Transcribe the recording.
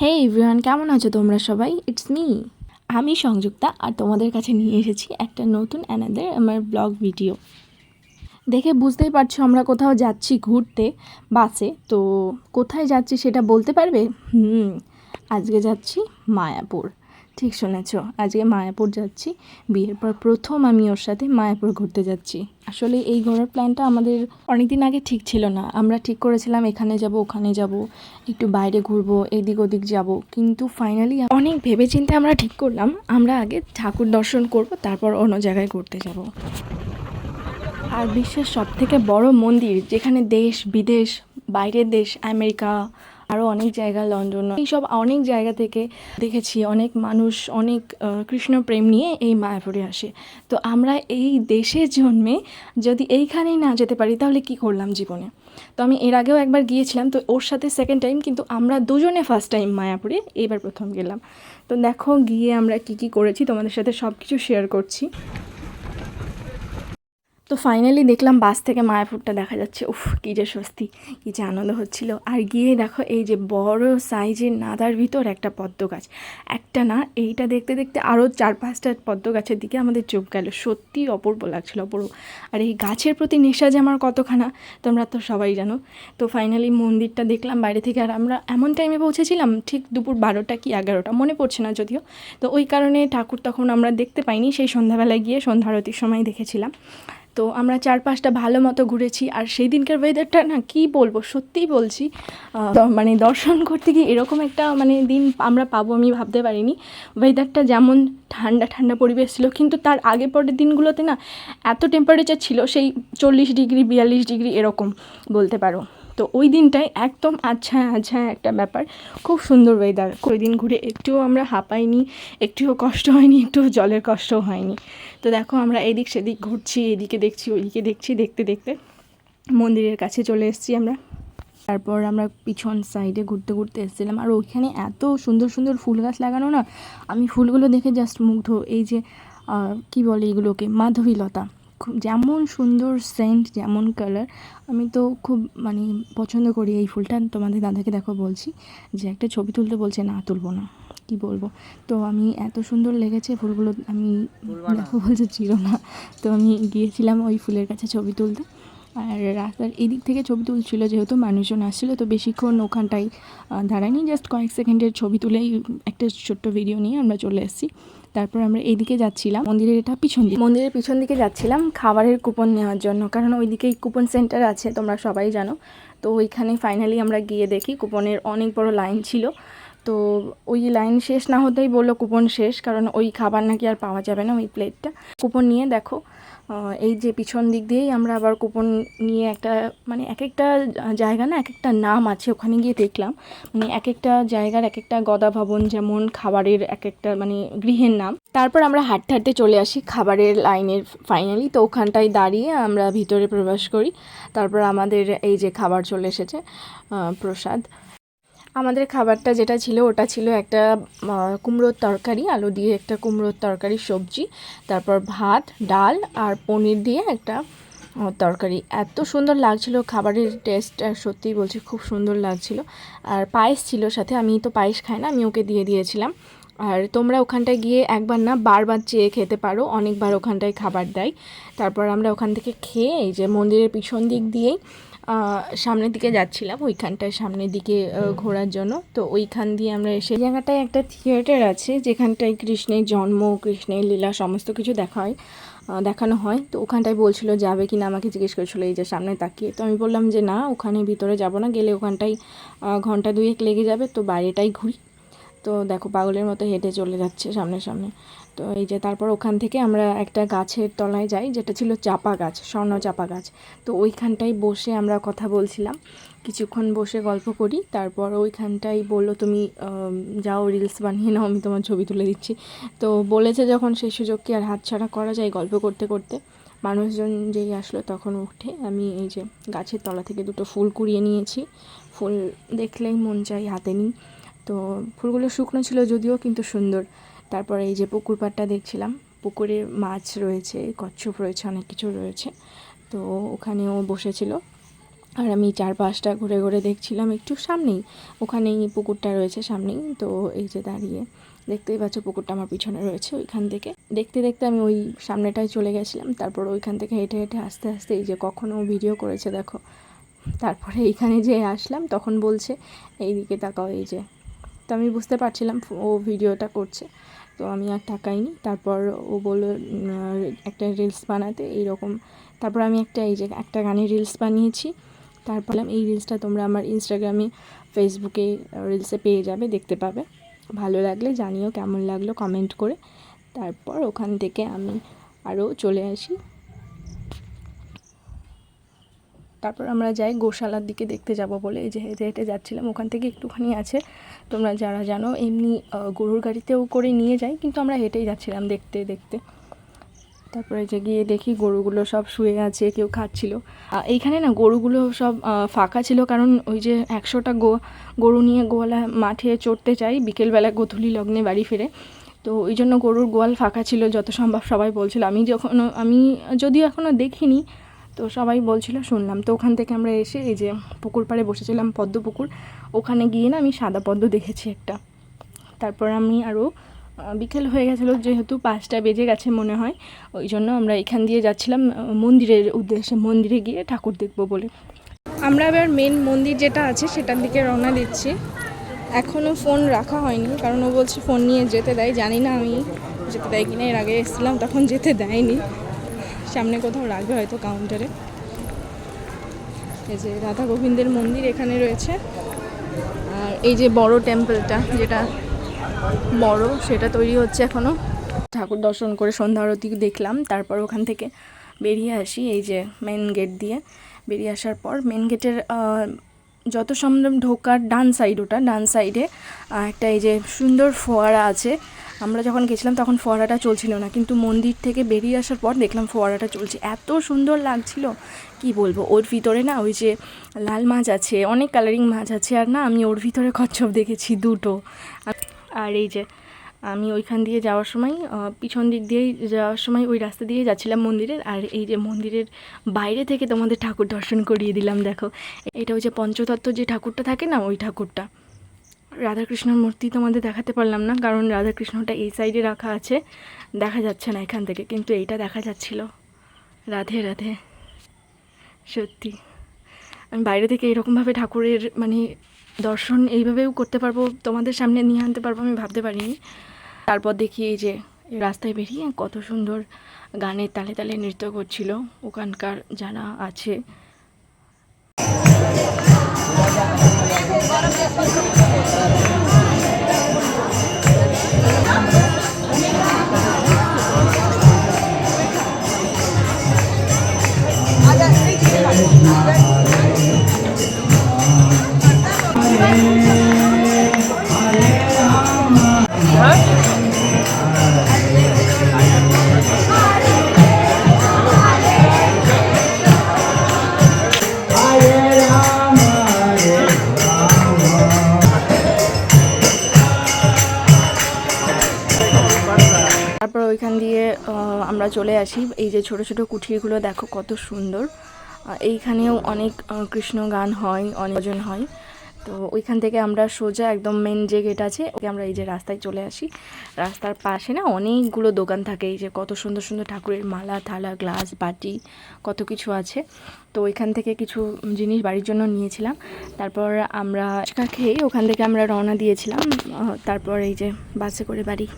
হে everyone কেমন আছো তোমরা সবাই? ইটস মি আমি সংযুক্তা আর তোমাদের কাছে নিয়ে এসেছি একটা নতুন অ্যানাদের আমার ব্লগ ভিডিও দেখে বুঝতেই পারছ আমরা কোথাও যাচ্ছি ঘুরতে, বাসে, তো কোথায় যাচ্ছি সেটা বলতে পারবে? হুম, আজকে যাচ্ছি মায়াপুর। ঠিক শুনেছ, আজকে মায়াপুর যাচ্ছি। বিয়ের পর প্রথম আমি ওর সাথে মায়াপুর ঘুরতে যাচ্ছি। আসলে এই ঘোরার প্ল্যানটা আমাদের অনেক দিন আগে ঠিক ছিল না। আমরা ঠিক করেছিলাম, এখানে যাব, ওখানে যাব, একটু বাইরে ঘুরবো, এদিক ওদিক যাব। কিন্তু ফাইনালি অনেক ভেবেচিন্তে আমরা ঠিক করলাম, আমরা আগে ঠাকুর দর্শন করব, তারপর অন্য জায়গায় ঘুরতে যাব। আর বিশ্বের সবথেকে বড় মন্দির, যেখানে দেশ, বিদেশ, বাইরের দেশ, আমেরিকা আরও অনেক জায়গা লন্ডন, এইসব অনেক জায়গা থেকে দেখেছি, অনেক মানুষ, অনেক কৃষ্ণ প্রেম নিয়ে এই মায়াপুরে আসে। তো আমরা এই দেশের জন্মে যদি এইখানেই না যেতে পারি, তাহলে কি করলাম জীবনে? তো আমি এর আগেও একবার গিয়েছিলাম, তো ওর সাথে সেকেন্ড টাইম কিন্তু আমরা দুজনে ফার্স্ট টাইম মায়াপুরে এবার প্রথম গেলাম। তো দেখো গিয়ে আমরা কি কি করেছি, তোমাদের সাথে সব কিছু শেয়ার করছি। তো ফাইনালি দেখলাম বাস থেকে মায়াপুরটা দেখা যাচ্ছে। উফ, কী যে স্বস্তি, কী যে আনন্দ হচ্ছিল। আর গিয়ে দেখো এই যে বড় সাইজের নাদার ভিতর একটা পদ্ম গাছ। একটা না, এইটা দেখতে দেখতে আরও চার পাঁচটা পদ্ম গাছের দিকে আমাদের চোখ গেল। সত্যি অপূর্ব লাগছিল, অপূর্ব। আর এই গাছের প্রতি নেশা যে আমার কতখানা, তোমরা তো সবাই জানো। তো ফাইনালি মন্দিরটা দেখলাম বাইরে থেকে। আর আমরা এমন টাইমে পৌঁছেছিলাম, ঠিক দুপুর বারোটা কি এগারোটা, মনে পড়ছে না যদিও। তো ওই কারণে ঠাকুর তখন আমরা দেখতে পাইনি। সেই সন্ধ্যাবেলায় গিয়ে সন্ধ্যারতির সময় দেখেছিলাম। তো আমরা চার পাঁচটা ভালো মতো ঘুরেছি। আর সেই দিনকার ওয়েদারটা না কি বলব সত্যিই বলছি মানে দর্শন করতে গিয়ে এরকম একটা মানে দিন আমরা পাবো আমি ভাবতে পারিনি। ওয়েদারটা যেমন ঠান্ডা ঠান্ডা পরিবেশ ছিল কিন্তু তার আগে পরের দিনগুলোতে না এত টেম্পারেচার ছিল সেই চল্লিশ ডিগ্রি বিয়াল্লিশ ডিগ্রি এরকম বলতে পারো। তো ওই দিনটায় একদম আচ্ছা আচ্ছা একটা ব্যাপার। খুব সুন্দর ওয়েদার ওই দিন ঘুরে একটুও আমরা হাঁপাইনি, একটুও কষ্ট হয়নি, একটুও জলের কষ্টও হয়নি। তো দেখো আমরা এদিক সেদিক ঘুরছি, এদিকে দেখছি, ওইদিকে দেখছি, দেখতে দেখতে মন্দিরের কাছে চলে এসেছি আমরা। তারপর আমরা পিছন সাইডে ঘুরতে ঘুরতে এসেছিলাম। আর ওইখানে এত সুন্দর সুন্দর ফুল গাছ লাগানো না, আমি ফুলগুলো দেখে জাস্ট মুগ্ধ। এই যে কি বলে এগুলোকে? মাধবীলতা। খুব যেমন সুন্দর সেন্ট যেমন কালার আমি তো খুব মানে পছন্দ করি এই ফুলটা। তোমাদের দাদাকে দেখো বলছি যে একটা ছবি তুলতে বলছে না তুলবো না। কি বলব? তো আমি এত সুন্দর লেগেছে ফুলগুলো আমি দেখো বলছে ছিল না। তো আমি গিয়েছিলাম ওই ফুলের কাছে ছবি তুলতে। আর রাস্তার এদিক থেকে ছবি তুলছিল যেহেতু মানুষজন আসছিল তো বেশিক্ষণ ওখানটায় দাঁড়ায়নি। জাস্ট কয়েক সেকেন্ডের ছবি তুলেই একটা ছোট্ট ভিডিও নিয়ে আমরা চলে এসেছি। তারপর আমরা এইদিকে যাচ্ছিলাম। মন্দিরের এটা পিছন দিকে। মন্দিরের পিছন দিকে যাচ্ছিলাম খাবারের কুপন নেওয়ার জন্য। কারণ ওইদিকেই কুপন সেন্টার আছে, তোমরা সবাই জানো। তো ওইখানে ফাইনালি আমরা গিয়ে দেখি কুপনের অনেক বড় লাইন ছিল। তো ওই লাইন শেষ না হতেই বলল কুপন শেষ, কারণ ওই খাবার নাকি আর পাওয়া যাবে না ওই প্লেটটা কুপন নিয়ে দেখো এই যে পিছন দিক দিয়েই আমরা আবার কুপন নিয়ে একটা মানে এক একটা জায়গা না এক একটা নাম আছে, ওখানে গিয়ে দেখলাম। মানে এক একটা জায়গার এক একটা গদা ভবন, যেমন খাবারের এক একটা মানে গৃহের নাম। তারপর আমরা হাঁটতে হাঁটতে চলে আসি খাবারের লাইনের ফাইনালি তো ওখানটায় দাঁড়িয়ে আমরা ভিতরে প্রবেশ করি। তারপর আমাদের এই যে খাবার চলে এসেছে প্রসাদ। আমাদের খাবারটা যেটা ছিল, ওটা ছিল একটা কুমড়োর তরকারি, আলু দিয়ে একটা কুমড়োর তরকারি, সবজি, তারপর ভাত, ডাল আর পনির দিয়ে একটা তরকারি। এত সুন্দর লাগছিল, খাবারের টেস্ট সত্যিই বলছি খুব সুন্দর লাগছিল। আর পায়েস ছিল সাথে, আমি তো পায়েস খাই না, আমি ওকে দিয়ে দিয়েছিলাম। আর তোমরা ওখানটায় গিয়ে একবার না বারবার চেয়ে খেতে পারো, অনেকবার ওখানটায় খাবার দেয়। তারপর আমরা ওখান থেকে খেয়ে এই যে মন্দিরের পিছন দিক দিয়েই সামনের দিকে যাচ্ছিলাম ওইখানটায় সামনের দিকে ঘোরার জন্য। তো ওইখান দিয়ে আমরা এসে জায়গাটায় একটা থিয়েটার আছে, যেখানটায় কৃষ্ণের জন্ম, কৃষ্ণের লীলা সমস্ত কিছু দেখা হয় দেখানো হয়। তো ওখানটায় বলছিল, যাবে কি না আমাকে জিজ্ঞেস করেছিল, এই যে সামনে তাকিয়ে। তো আমি বললাম যে, না, ওখানে ভিতরে যাব না, গেলে ওখানটায় ঘণ্টা দুয়েক লেগে যাবে, তো বাইরেটাই ঘুরি। তো দেখো পাগলের মতো হেঁটে চলে যাচ্ছে সামনে সামনে। তো এই যে তারপর ওখান থেকে আমরা একটা গাছের তলায় যাই, যেটা ছিল চাপা গাছ, স্বর্ণ চাপা গাছ। তো ওইখানটায় বসে আমরা কথা বলছিলাম। কিছুক্ষণ বসে গল্প করি, তারপর ওইখানটায় বলল, তুমি যাও রিলস বানিয়ে নাও, আমি তোমার ছবি তুলে দিচ্ছি। তো বলেছে যখন সেই সুযোগ কি আর হাতছাড়া করা যায় গল্প করতে করতে। মানুষজন যেই আসলো তখন উঠে আমি এই যে গাছের তলা থেকে দুটো ফুল কুড়িয়ে নিয়েছি। ফুল দেখলেই মন চাই হাতে নিই। তো ফুলগুলো শুকনো ছিল যদিও কিন্তু সুন্দর। তারপরে এই যে পুকুর পাড়টা দেখছিলাম, পুকুরে মাছ রয়েছে, কচ্ছপ রয়েছে, অনেক কিছু রয়েছে। তো ওখানেও বসেছিল। আর আমি চার পাঁচটা ঘুরে ঘুরে দেখছিলাম একটু সামনেই, ওখানেই পুকুরটা রয়েছে সামনেই। তো এই যে দাঁড়িয়ে দেখতেই পাচ্ছ পুকুরটা আমার পিছনে রয়েছে ওইখান থেকে। দেখতে দেখতে আমি ওই সামনেটায় চলে গেছিলাম, তারপর ওইখান থেকে হেঁটে হেঁটে আস্তে আস্তে এই যে কখনো ভিডিও করেছে দেখো। তারপরে এইখানে যে আসলাম তখন বলছে, এইদিকে তাকাও এই যে। তো আমি বুঝতে পারছিলাম ও ভিডিওটা করছে। তো আমি আর তাকাইনি। তারপর ও বলল একটা রিলস বানাতে। এইরকম। তারপর আমি একটা, এই যে, একটা গানের রিলস বানিয়েছি। তারপর এই রিলসটা তোমরা আমার ইনস্টাগ্রামে ফেসবুকে রিলসে পেয়ে যাবে, দেখতে পাবে। ভালো লাগলে জানিও কেমন লাগল কমেন্ট করে। তারপর ওখান থেকে আমি আরও চলে আসি। তারপর আমরা যাই গোশালার দিকে দেখতে যাব বলে। এই যে হেঁটে হেঁটে যাচ্ছিলাম, ওখান থেকে একটুখানি আছে। তোমরা যারা জানো, এমনি গরুর গাড়িতেও করে নিয়ে যাই, কিন্তু আমরা হেঁটেই যাচ্ছিলাম দেখতে দেখতে। তারপরে যে গিয়ে দেখি গরুগুলো সব শুয়ে আছে, কেউ খাচ্ছিল। এইখানে না গরুগুলো সব ফাঁকা ছিল, কারণ ওই যে একশোটা গো, গরু নিয়ে গোয়ালা মাঠে চড়তে চাই বিকেলবেলা গোধূলি লগ্নে বাড়ি ফিরে। তো ওই জন্য গরুর গোয়াল ফাঁকা ছিল, যত সম্ভব সবাই বলছিল। আমি যখন আমি যদিও এখনও দেখিনি তো সবাই বলছিল, শুনলাম। তো ওখান থেকে আমরা এসে এই যে পুকুর পাড়ে বসেছিলাম, পদ্ম পুকুর, ওখানে গিয়ে না আমি সাদা পদ্ম দেখেছি একটা। তারপর আমি আরও বিকেল হয়ে গেছিল যেহেতু পাঁচটা বেজে গেছে মনে হয়, ওই জন্য আমরা এখান দিয়ে যাচ্ছিলাম মন্দিরের উদ্দেশ্যে, মন্দিরে গিয়ে ঠাকুর দেখব বলে। আমরা এবার মেন মন্দির যেটা আছে সেটার দিকে রওনা দিচ্ছি। এখনও ফোন রাখা হয়নি, কারণ ও বলছে ফোন নিয়ে যেতে দেয়, জানি না আমি যেতে দেয় কিনা, এর আগে এসেছিলাম, তখন যেতে দেয়নি। সামনে কোথাও রাখবে হয়তো কাউন্টারে এই যে রাধা গোবিন্দের মন্দির এখানে রয়েছে। আর এই যে বড় টেম্পলটা যেটা বড়, সেটা তৈরি হচ্ছে এখনও ঠাকুর দর্শন করে সন্ধ্যা আরতি দেখলাম, তারপর ওখান থেকে বেরিয়ে আসি এই যে মেন গেট দিয়ে। বেরিয়ে আসার পর মেন গেটের যত সম্ভব ঢোকার ডান সাইড ওটা ডান সাইডে একটা এই যে সুন্দর ফোয়ারা আছে। আমরা যখন গেছিলাম তখন ফোয়ারাটা চলছিল না, কিন্তু মন্দির থেকে বেরিয়ে আসার পর দেখলাম ফোয়ারাটা চলছে। এত সুন্দর লাগছিল। কি বলব, ওর ভিতরে না ওই যে লাল মাছ আছে, অনেক কালারিং মাছ আছে, আর না আমি ওর ভিতরে কচ্ছপ দেখেছি দুটো। আর- এই যে আমি ওইখান দিয়ে যাওয়ার সময় পিছন দিক দিয়েই যাওয়ার সময় ওই রাস্তা দিয়ে যাচ্ছিলাম মন্দিরের, আর এই যে মন্দিরের বাইরে থেকে তোমাদের ঠাকুর দর্শন করিয়ে দিলাম, দেখো। এটা ওই যে পঞ্চতত্ত্ব যে ঠাকুরটা থাকে না, ওই ঠাকুরটা। রাধাকৃষ্ণর মূর্তি তোমাদের দেখাতে পারলাম না, কারণ রাধাকৃষ্ণটা এই সাইডে রাখা আছে। দেখা যাচ্ছে না এখান থেকে, কিন্তু এইটা দেখা যাচ্ছিল। রাধে রাধে। সত্যি। আমি বাইরে থেকে এরকমভাবে ঠাকুরের মানে দর্শন এইভাবেও করতে পারব, তোমাদের সামনে নিয়ে আনতে পারব আমি ভাবতে পারিনি। তারপর দেখি এই যে রাস্তায় বেরিয়ে কত সুন্দর গানের তালে তালে নৃত্য করছিল। ওখানকার যারা আছে। তারপর ওইখান দিয়ে আমরা চলে আসি। এই যে ছোট ছোট কুঠিরগুলো দেখো কত সুন্দর। এইখানেও অনেক কৃষ্ণ গান হয় অনেকজন হয়। তো ওইখান থেকে আমরা সোজা একদম মেন যে গেট আছে, ওকে আমরা এই যে রাস্তায় চলে আসি। রাস্তার পাশে না অনেকগুলো দোকান থাকে, এই যে কত সুন্দর সুন্দর ঠাকুরের মালা, থালা, গ্লাস, বাটি, কত কিছু আছে। তো ওইখান থেকে কিছু জিনিস বাড়ির জন্য নিয়েছিলাম। তারপর আমরা খেয়ে ওখান থেকে আমরা রওনা দিয়েছিলাম। তারপর এই যে বাসে করে বাড়ি।